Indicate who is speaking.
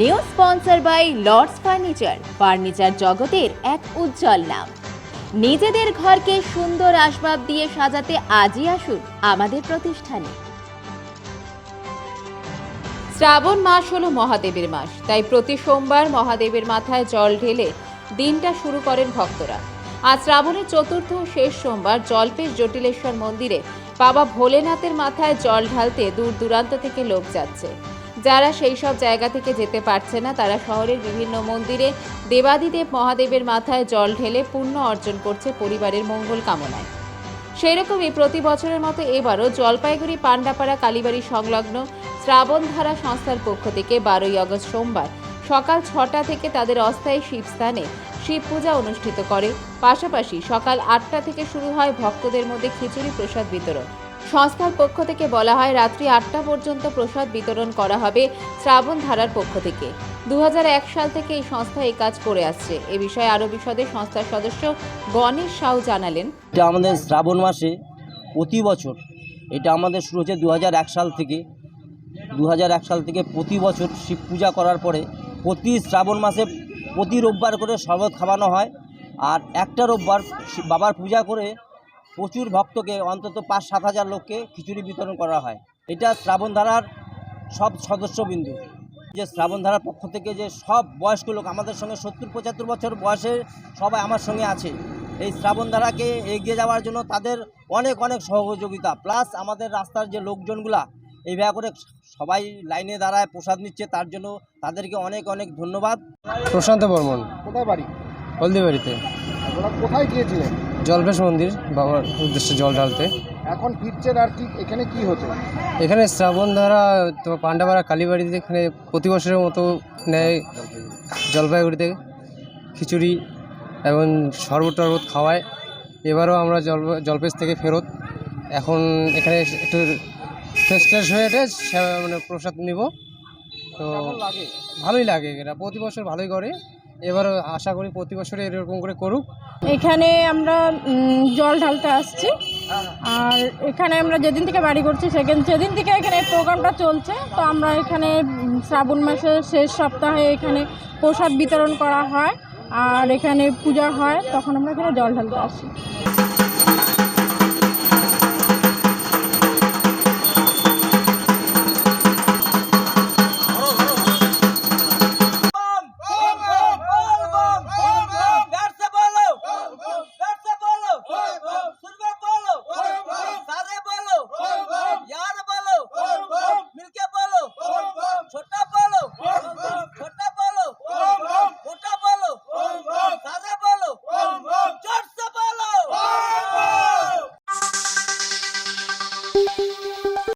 Speaker 1: New sponsor by Lords furniture furniture জগতের এক উজ্জ্বল নাম। নিজেদের ঘরকে সুন্দর আসবাব দিয়ে সাজাতে আজই আসুন আমাদের প্রতিষ্ঠানে। শ্রাবণ মাস হলো মহাদেবের মাস, তাই প্রতি সোমবার মহাদেবের মাথায় জল ঢেলে দিনটা শুরু করেন ভক্তরা। আজ শ্রাবণের চতুর্থ শেষ সোমবার জলপেশ জটিলেশ্বর মন্দিরে বাবা ভোলেনাথের মাথায় জল ঢালতে দূর দূরান্ত থেকে লোক যাচ্ছে। যারা সেই সব জায়গা থেকে যেতে পারছে না, তারা শহরের বিভিন্ন মন্দিরে দেবাদিদেব মহাদেবের মাথায় জল ঢেলে পুণ্য অর্জন করছে পরিবারের মঙ্গল কামনায়। সেই রকমই প্রতি বছরের মতো এবারও জলপাইগুড়ি পান্ডাপাড়া কালীবাড়ি সংলগ্ন শ্রাবণধারা সংস্থার পক্ষ থেকে বারোই আগস্ট সোমবার সকাল ছটা থেকে তাদের অস্থায়ী শিবস্থানে শিব পূজা অনুষ্ঠিত করে। পাশাপাশি সকাল আটটা থেকে শুরু হয় ভক্তদের মধ্যে খিচুড়ি প্রসাদ বিতরণ। সংস্থার পক্ষ থেকে বলা হয়, রাত্রি আটটা পর্যন্ত প্রসাদ বিতরণ করা হবে শ্রাবণ ধারার পক্ষ থেকে। দু হাজার এক সাল থেকে এই সংস্থা এই কাজ করে আসছে। এ বিষয়ে আরও বিশদে সংস্থার সদস্য গণেশ সাউ জানালেন।
Speaker 2: এটা আমাদের শ্রাবণ মাসে প্রতি বছর, এটা আমাদের শুরু হচ্ছে দু সাল থেকে। দু হাজার এক সাল থেকে প্রতি বছর শিব পূজা করার পরে প্রতি শ্রাবণ মাসে প্রতি রোববার করে শরবত খাওয়ানো হয়। আর একটা রোববার বাবার পূজা করে প্রচুর ভক্তকে অন্তত পাঁচ সাত হাজার লোককে খিচুড়ি বিতরণ করা হয়। এটা শ্রাবণধারার সব সদস্যবিন্দু। যে শ্রাবণধারার পক্ষ থেকে যে সব বয়স্ক লোক আমাদের সঙ্গে সত্তর পঁচাত্তর বছর বয়সে সবাই আমার সঙ্গে আছে। এই শ্রাবণধারাকে এগিয়ে যাওয়ার জন্য তাদের অনেক অনেক সহযোগিতা। প্লাস আমাদের রাস্তার যে লোকজনগুলা এইভাবে করে সবাই লাইনে দাঁড়ায় প্রসাদ নিচ্ছে তার জন্য তাদেরকে অনেক অনেক ধন্যবাদ।
Speaker 3: প্রশান্ত বর্মন।
Speaker 4: কোথায় বাড়ি?
Speaker 3: হলদিবাড়িতে।
Speaker 4: আপনারা কোথায় গিয়েছিলেন?
Speaker 3: জলপেশ মন্দির বাবার উদ্দেশ্যে জল ঢালতে।
Speaker 4: এখন ফিরছেন আর কি এখানে কি হচ্ছে
Speaker 3: এখানে শ্রাবণ ধারা তো পান্ডাপাড়া কালীবাড়িতে এখানে প্রতি বছরের মতো নেয় জলপাইগুড়িতে খিচুড়ি এবং শরবত টরবত খাওয়ায়। এবারও আমরা জল জলপেশ থেকে ফেরত। এখন এখানে একটু ফ্রেশ ট্রেশ হয়ে মানে প্রসাদ নিব। তো ভালোই লাগে এটা প্রতি বছর ভালোই করে। এবারও আশা করি প্রতি বছরে এরকম করে করুক।
Speaker 5: এখানে আমরা জল ঢালতে আসছি। আর এখানে আমরা যেদিন থেকে বাড়ি করছি, সেখান সেদিন থেকে এখানে প্রোগ্রামটা চলছে। তো আমরা এখানে শ্রাবণ মাসের শেষ সপ্তাহে এখানে প্রসাদ বিতরণ করা হয়। আর এখানে পূজা হয়। তখন আমরা এখানে জল ঢালতে আসি।